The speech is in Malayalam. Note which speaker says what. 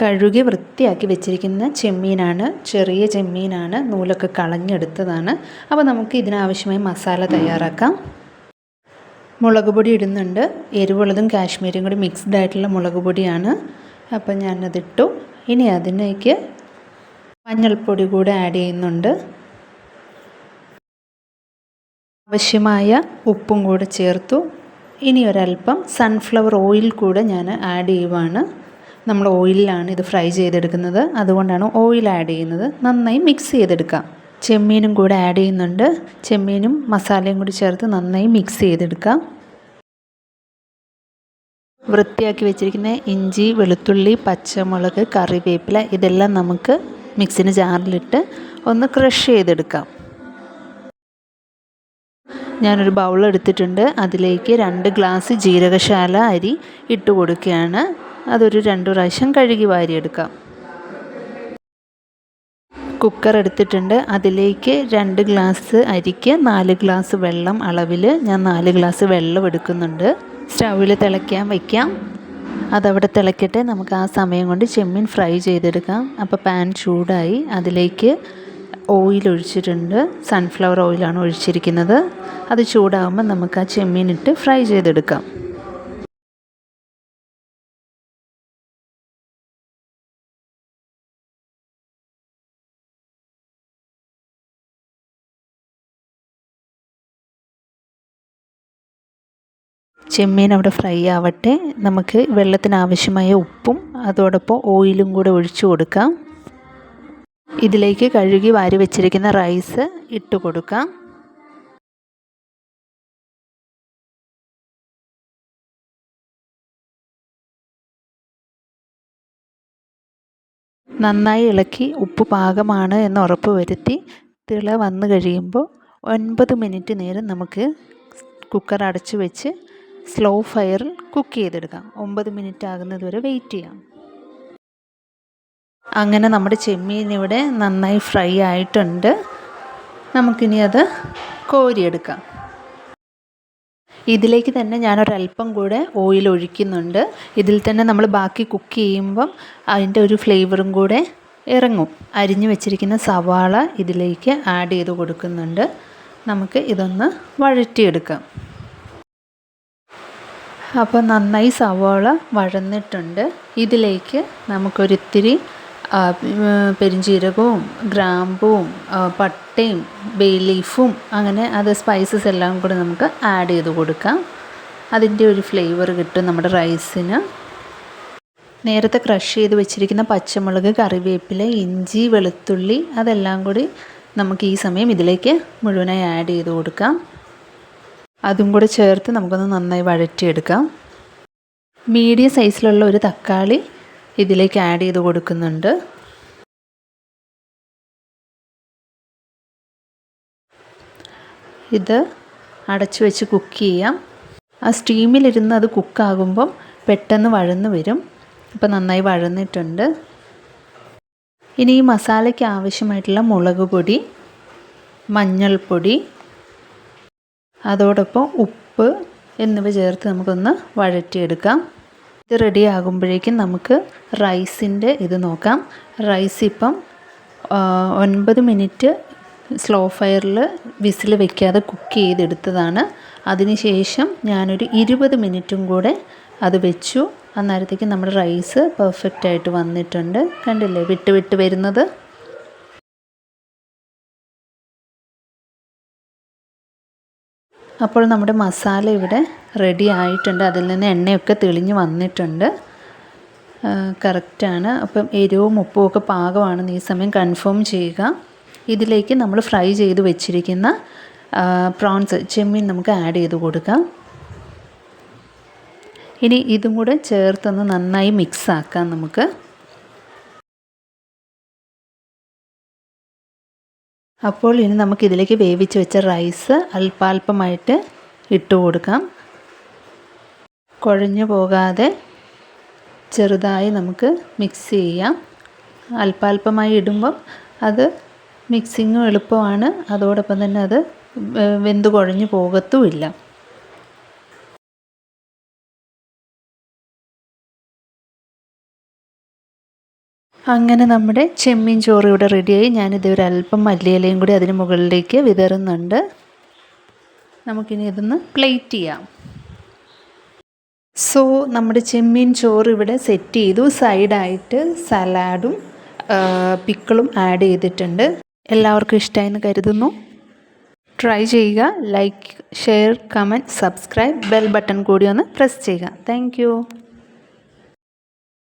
Speaker 1: കഴുകി വൃത്തിയാക്കി വെച്ചിരിക്കുന്ന ചെമ്മീനാണ്. ചെറിയ ചെമ്മീനാണ്. നൂലൊക്കെ കളഞ്ഞെടുത്തതാണ്. അപ്പോൾ നമുക്ക് ഇതിനാവശ്യമായ മസാല തയ്യാറാക്കാം. മുളക് പൊടി ഇടുന്നുണ്ട്. എരിവുള്ളതും കാശ്മീരും കൂടി മിക്സ്ഡ് ആയിട്ടുള്ള മുളക് പൊടിയാണ്. അപ്പം ഞാനതിട്ടു ഇനി അതിലേക്ക് മഞ്ഞൾപ്പൊടി കൂടെ ആഡ് ചെയ്യുന്നുണ്ട്. ആവശ്യമായ ഉപ്പും കൂടെ ചേർത്തു. ഇനി ഒരല്പം സൺഫ്ലവർ ഓയിൽ കൂടെ ഞാൻ ആഡ് ചെയ്യുവാണ്. നമ്മൾ ഓയിലിലാണ് ഇത് ഫ്രൈ ചെയ്തെടുക്കുന്നത്. അതുകൊണ്ടാണ് ഓയിൽ ആഡ് ചെയ്യുന്നത്. നന്നായി മിക്സ് ചെയ്തെടുക്കാം. ചെമ്മീനും കൂടെ ആഡ് ചെയ്യുന്നുണ്ട്. ചെമ്മീനും മസാലയും കൂടി ചേർത്ത് നന്നായി മിക്സ് ചെയ്തെടുക്കാം. വൃത്തിയാക്കി വെച്ചിരിക്കുന്ന ഇഞ്ചി വെളുത്തുള്ളി പച്ചമുളക് കറിവേപ്പില ഇതെല്ലാം നമുക്ക് മിക്സിന് ജാറിലിട്ട് ഒന്ന് ക്രഷ് ചെയ്തെടുക്കാം. ഞാനൊരു ബൗൾ എടുത്തിട്ടുണ്ട്. അതിലേക്ക് രണ്ട് ഗ്ലാസ് ജീരകശാല അരി ഇട്ട് കൊടുക്കുകയാണ്. അതൊരു രണ്ട് പ്രാവശ്യം കഴുകി വാരിയെടുക്കാം. കുക്കർ എടുത്തിട്ടുണ്ട്. അതിലേക്ക് രണ്ട് ഗ്ലാസ് അരിക്ക് നാല് ഗ്ലാസ് വെള്ളം അളവിൽ ഞാൻ നാല് ഗ്ലാസ് വെള്ളം എടുക്കുന്നുണ്ട്. സ്റ്റൗവിൽ തിളയ്ക്കാൻ വയ്ക്കാം അതവിടെ തിളയ്ക്കട്ടെ. നമുക്ക് ആ സമയം കൊണ്ട് ചെമ്മീൻ ഫ്രൈ ചെയ്തെടുക്കാം. അപ്പോൾ പാൻ ചൂടായി അതിലേക്ക് ഓയിൽ ഒഴിച്ചിട്ടുണ്ട്. സൺഫ്ലവർ ഓയിലാണ് ഒഴിച്ചിരിക്കുന്നത്. അത് ചൂടാകുമ്പോൾ നമുക്ക് ആ ചെമ്മീൻ ഇട്ട് ഫ്രൈ ചെയ്തെടുക്കാം. ചെമ്മീൻ അവിടെ ഫ്രൈ ആവട്ടെ. നമുക്ക് വെള്ളത്തിനാവശ്യമായ ഉപ്പും അതോടൊപ്പം ഓയിലും കൂടെ ഒഴിച്ചു കൊടുക്കാം. ഇതിലേക്ക് കഴുകി വാരി വെച്ചിരിക്കുന്ന റൈസ് ഇട്ട് കൊടുക്കാം. നന്നായി ഇളക്കി ഉപ്പ് പാകമാണ് എന്ന് ഉറപ്പ് വരുത്തി തിള വന്നു കഴിയുമ്പോൾ ഒൻപത് മിനിറ്റ് നേരം നമുക്ക് കുക്കർ അടച്ചു വെച്ച് സ്ലോ ഫയറിൽ കുക്ക് ചെയ്തെടുക്കാം. ഒമ്പത് മിനിറ്റ് ആകുന്നത് വരെ വെയിറ്റ് ചെയ്യാം. അങ്ങനെ നമ്മുടെ ചെമ്മീൻ ഇവിടെ നന്നായി ഫ്രൈ ആയിട്ടുണ്ട്. നമുക്കിനി അത് കോരിയെടുക്കാം. ഇതിലേക്ക് തന്നെ ഞാനൊരല്പം കൂടെ ഓയിൽ ഒഴിക്കുന്നുണ്ട്. ഇതിൽ തന്നെ നമ്മൾ ബാക്കി കുക്ക് ചെയ്യുമ്പം അതിന്റെ ഒരു ഫ്ലേവറും കൂടെ ഇറങ്ങും. അരിഞ്ഞു വെച്ചിരിക്കുന്ന സവാള ഇതിലേക്ക് ആഡ് ചെയ്ത് കൊടുക്കുന്നുണ്ട്. നമുക്ക് ഇതൊന്ന് വഴറ്റിയെടുക്കാം. അപ്പോൾ നന്നായി സവാള വഴന്നിട്ടുണ്ട്. ഇതിലേക്ക് നമുക്കൊരിത്തിരി പെരിഞ്ജീരകവും ഗ്രാമ്പുവും പട്ടയും ബേ ലീഫും അങ്ങനെ അത് സ്പൈസസ് എല്ലാം കൂടി നമുക്ക് ആഡ് ചെയ്ത് കൊടുക്കാം. അതിന്റെ ഒരു ഫ്ലേവർ കിട്ടും നമ്മുടെ റൈസിന് നേരത്തെ ക്രഷ് ചെയ്ത് വെച്ചിരിക്കുന്ന പച്ചമുളക് കറിവേപ്പില ഇഞ്ചി വെളുത്തുള്ളി അതെല്ലാം കൂടി നമുക്ക് ഈ സമയം ഇതിലേക്ക് മുഴുവനായി ആഡ് ചെയ്ത് കൊടുക്കാം. അതും കൂടെ ചേർത്ത് നമുക്കൊന്ന് നന്നായി വഴറ്റിയെടുക്കാം. മീഡിയം സൈസിലുള്ള ഒരു തക്കാളി ഇതിലേക്ക് ആഡ് ചെയ്ത് കൊടുക്കുന്നുണ്ട്. ഇത് അടച്ചു വെച്ച് കുക്ക് ചെയ്യാം. ആ സ്റ്റീമിലിരുന്ന് അത് കുക്കാകുമ്പം പെട്ടെന്ന് വഴന്ന് വരും. അപ്പോൾ നന്നായി വഴന്നിട്ടുണ്ട്. ഇനി ഈ മസാലയ്ക്ക് ആവശ്യമായിട്ടുള്ള മുളക് പൊടി മഞ്ഞൾപ്പൊടി അതോടൊപ്പം ഉപ്പ് എന്നിവ ചേർത്ത് നമുക്കൊന്ന് വഴറ്റിയെടുക്കാം. ഇത് റെഡി ആകുമ്പോഴേക്കും നമുക്ക് റൈസിന്റെ ഇത് നോക്കാം. റൈസ് ഇപ്പം ഒൻപത് മിനിറ്റ് സ്ലോ ഫയറിൽ വിസിൽ വെക്കാതെ കുക്ക് ചെയ്തെടുത്തതാണ്. അതിനുശേഷം ഞാനൊരു ഇരുപത് മിനിറ്റും കൂടെ അത് വെച്ചു. അന്നേരത്തേക്ക് നമ്മുടെ റൈസ് പെർഫെക്റ്റ് ആയിട്ട് വന്നിട്ടുണ്ട്. കണ്ടില്ലേ? വിട്ട് വിട്ട് വരുന്നത്? അപ്പോൾ നമ്മുടെ മസാല ഇവിടെ റെഡി ആയിട്ടുണ്ട്. അതിൽ നിന്ന് എണ്ണയൊക്കെ തെളിഞ്ഞ് വന്നിട്ടുണ്ട്. കറക്റ്റാണ് അപ്പം എരിവും ഉപ്പും ഒക്കെ പാകമാണെന്ന് ഈ സമയം കൺഫേം ചെയ്യുക. ഇതിലേക്ക് നമ്മൾ ഫ്രൈ ചെയ്ത് വെച്ചിരിക്കുന്ന പ്രോൺസ് ചെമ്മീൻ നമുക്ക് ആഡ് ചെയ്ത് കൊടുക്കാം. ഇനി ഇതും കൂടെ ചേർത്തൊന്ന് നന്നായി മിക്സ് ആക്കാം നമുക്ക്. അപ്പോൾ ഇനി നമുക്ക് ഇതിലേക്ക് വേവിച്ച് വെച്ച റൈസ് അല്പാൽപമായിട്ട് ഇട്ട് കൊടുക്കാം. കുഴഞ്ഞു പോകാതെ ചെറുതായി നമുക്ക് മിക്സ് ചെയ്യാം. അല്പാൽപമായി ഇടുമ്പം അത് മിക്സിങ്ങും എളുപ്പമാണ്. അതോടൊപ്പം തന്നെ അത് വെന്ത് കുഴഞ്ഞു പോകത്തുമില്ല. അങ്ങനെ നമ്മുടെ ചെമ്മീൻ ചോറ് ഇവിടെ റെഡിയായി ഞാനിത് ഒരു അല്പം മല്ലിയിലയും കൂടി അതിന് മുകളിലേക്ക് വിതറുന്നുണ്ട്. നമുക്കിനി ഇതൊന്ന് പ്ലേറ്റ് ചെയ്യാം. സോ നമ്മുടെ ചെമ്മീൻ ചോറ് ഇവിടെ സെറ്റ് ചെയ്തു. സൈഡായിട്ട് സലാഡും പിക്കിളും ആഡ് ചെയ്തിട്ടുണ്ട്. എല്ലാവർക്കും ഇഷ്ടമായെന്ന് കരുതുന്നു. ട്രൈ ചെയ്യുക. Like share comment subscribe bell button കൂടി ഒന്ന് പ്രസ് ചെയ്യുക. താങ്ക്